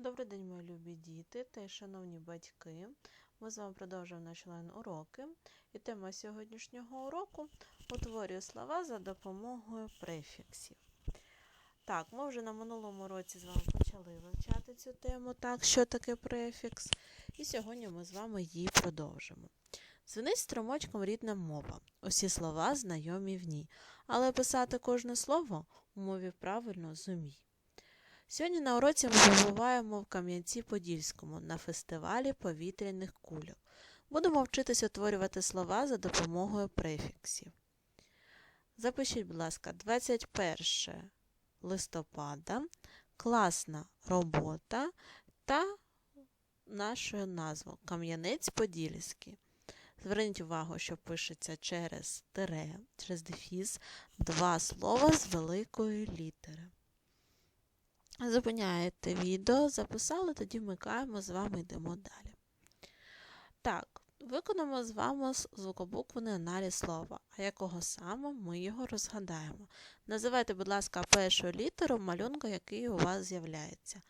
Добрий день, мої любі діти та шановні батьки. Ми з вами продовжуємо наші лайн-уроки. І тема сьогоднішнього уроку утворює слова за допомогою префіксів. Так, ми вже на минулому році з вами почали вивчати цю тему, так, що таке префікс. І сьогодні ми з вами її продовжимо. Дзвенить струмочком рідна мова. Усі слова знайомі в ній, але писати кожне слово у мові правильно зумій. Сьогодні на уроці ми побуваємо в Кам'янці-Подільському на фестивалі повітряних кульок. Будемо вчитися утворювати слова за допомогою префіксів. Запишіть, будь ласка, 21 листопада, класна робота та нашу назву Кам'янець-Подільський. Зверніть увагу, що пишеться через тире, через дефіс, два слова з великої літери. Зупиняєте відео, записали, тоді вмикаємо, з вами йдемо далі. Так, виконаємо з вами звукобуквений аналіз слова, а якого саме ми його розгадаємо. Називайте, будь ласка, першу літеру малюнка, який у вас з'являється.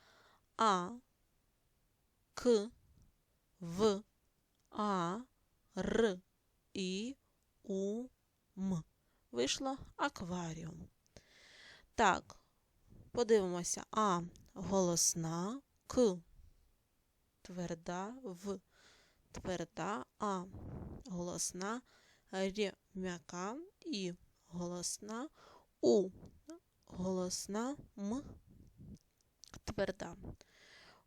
А, К, В, А, Р, І, У, М. Вийшло акваріум. Так. Подивимося. А голосна, К. Тверда В. Тверда А. Голосна Р. М'яка І. Голосна У. Голосна М. Тверда.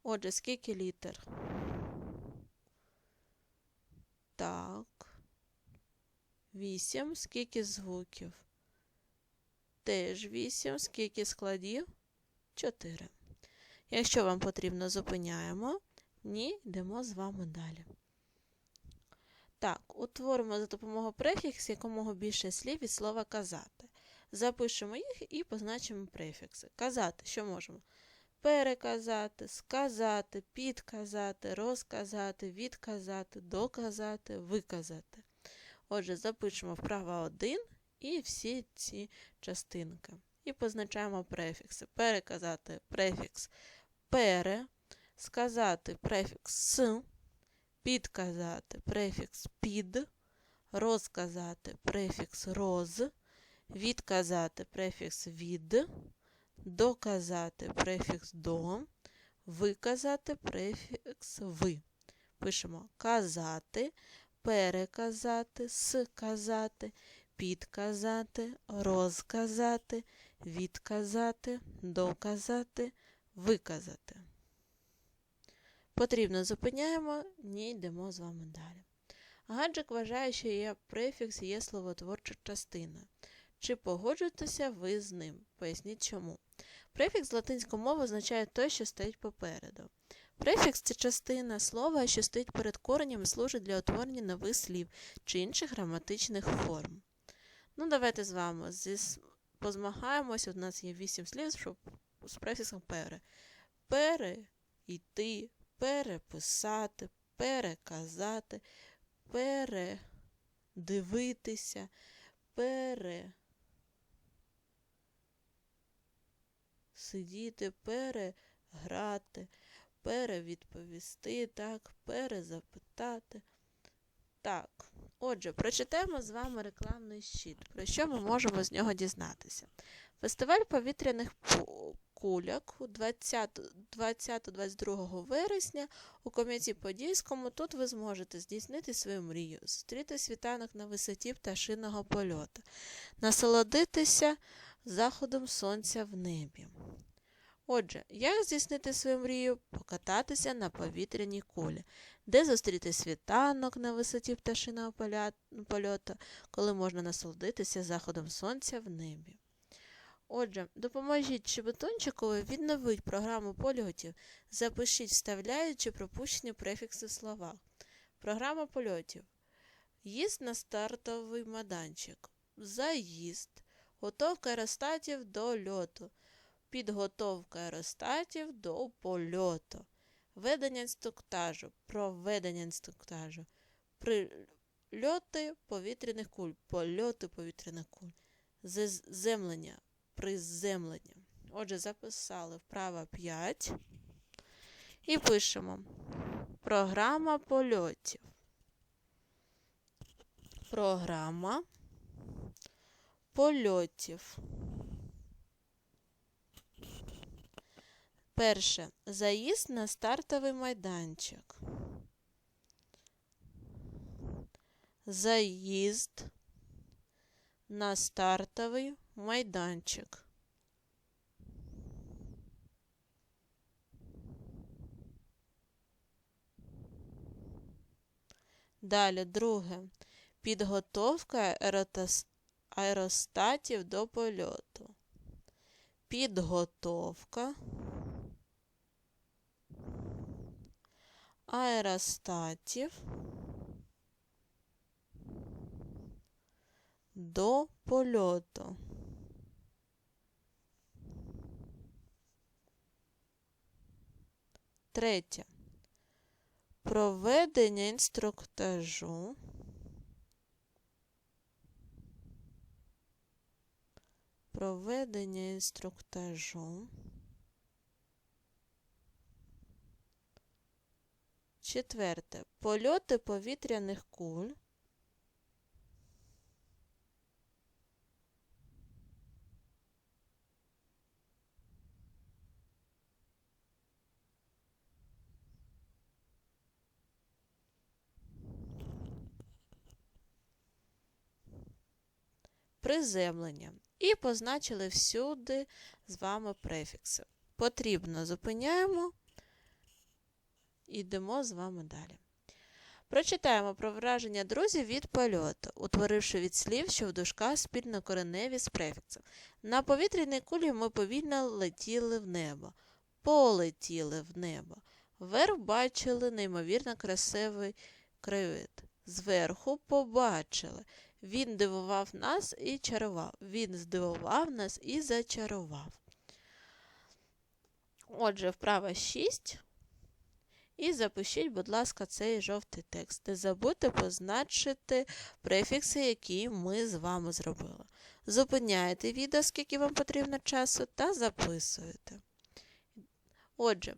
Отже, скільки літер? Так. Вісім. Скільки звуків? Теж 8. Скільки складів? 4. Якщо вам потрібно, зупиняємо. Ні, йдемо з вами далі. Так, утворимо за допомогою префіксів якомога більше слів від слова казати. Запишемо їх і позначимо префікси. Казати, що можемо? Переказати, сказати, підказати, розказати, відказати, доказати, виказати. Отже, запишемо вправа 1 і всі ці частинки. І позначаємо префікси. Переказати префікс пере, сказати префікс с, підказати префікс під, розказати префікс роз, відказати префікс від, доказати префікс до, виказати префікс ви. Пишемо казати, переказати, сказати, підказати, розказати, відказати, доказати, виказати. Потрібно зупиняємо, ні, йдемо з вами далі. Гаджик вважає, що є префікс є словотворча частина. Чи погоджуєтеся ви з ним? Поясніть чому. Префікс латинської мови означає той, що стоїть попереду. Префікс це частина слова, що стоїть перед коренем і служить для утворення нових слів чи інших граматичних форм. Ну, давайте з вами зі... позмагаємось. У нас є вісім слів, щоб з префіксом пере. Перейти, переписати, переказати, передивитися, пере. Сидіти, переграти, перевідповісти, так, перезапитати. Так, отже, прочитаємо з вами рекламний щит. Про що ми можемо з нього дізнатися? Фестиваль повітряних кульок 20-22 вересня у Ком'яці-Подільському. Тут ви зможете здійснити свою мрію, зустріти світанок на висоті пташиного польоту, насолодитися заходом сонця в небі. Отже, як здійснити свою мрію? Покататися на повітряній кулі, де зустріти світанок на висоті пташиного польоту, коли можна насолодитися заходом сонця в небі. Отже, допоможіть Щебетунчикові відновити програму польотів, запишіть, вставляючи пропущені префікси в словах. Програма польотів. Їзд на стартовий майданчик. Заїзд. Готовка аеростатів до льоту. Підготовка аеростатів до польоту. Ведення інструктажу. Проведення інструктажу. Прильоти повітряних куль. Польоти повітряних куль. Заземлення. Приземлення. Отже, записали вправа 5. І пишемо програма польотів. Програма польотів. Перше. Заїзд на стартовий майданчик. Заїзд на стартовий майданчик. Далі друге. Підготовка аеростатів до польоту. Підготовка аеростатів до польоту. Третє. Проведення інструктажу. Проведення інструктажу. Четверте. Польоти повітряних куль. Приземлення. І позначили всюди з вами префікси. Потрібно зупиняємо. Йдемо з вами далі. Прочитаємо про враження друзів від польоту, утворивши від слів, що в дужках спільнокореневі з префіксом. На повітряній кулі ми повільно летіли в небо, полетіли в небо. Вверх бачили неймовірно красивий краєвид. Зверху побачили. Він дивував нас і чарував. Він здивував нас і зачарував. Отже, вправа 6. І запишіть, будь ласка, цей жовтий текст. Не забудьте позначити префікси, які ми з вами зробили. Зупиняєте відео, скільки вам потрібно часу, та записуєте. Отже,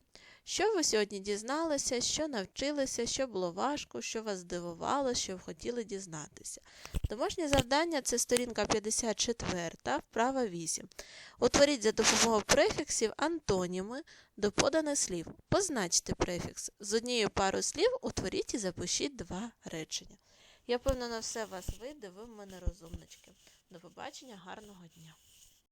що ви сьогодні дізналися, що навчилися, що було важко, що вас здивувало, що ви хотіли дізнатися. Домашнє завдання це сторінка 54, вправа 8. Утворіть за допомогою префіксів антоніми до поданих слів. Позначте префікс. З однією парою слів утворіть і запишіть два речення. Я певна, на все вас вийде, ви в мене розумнички. До побачення, гарного дня!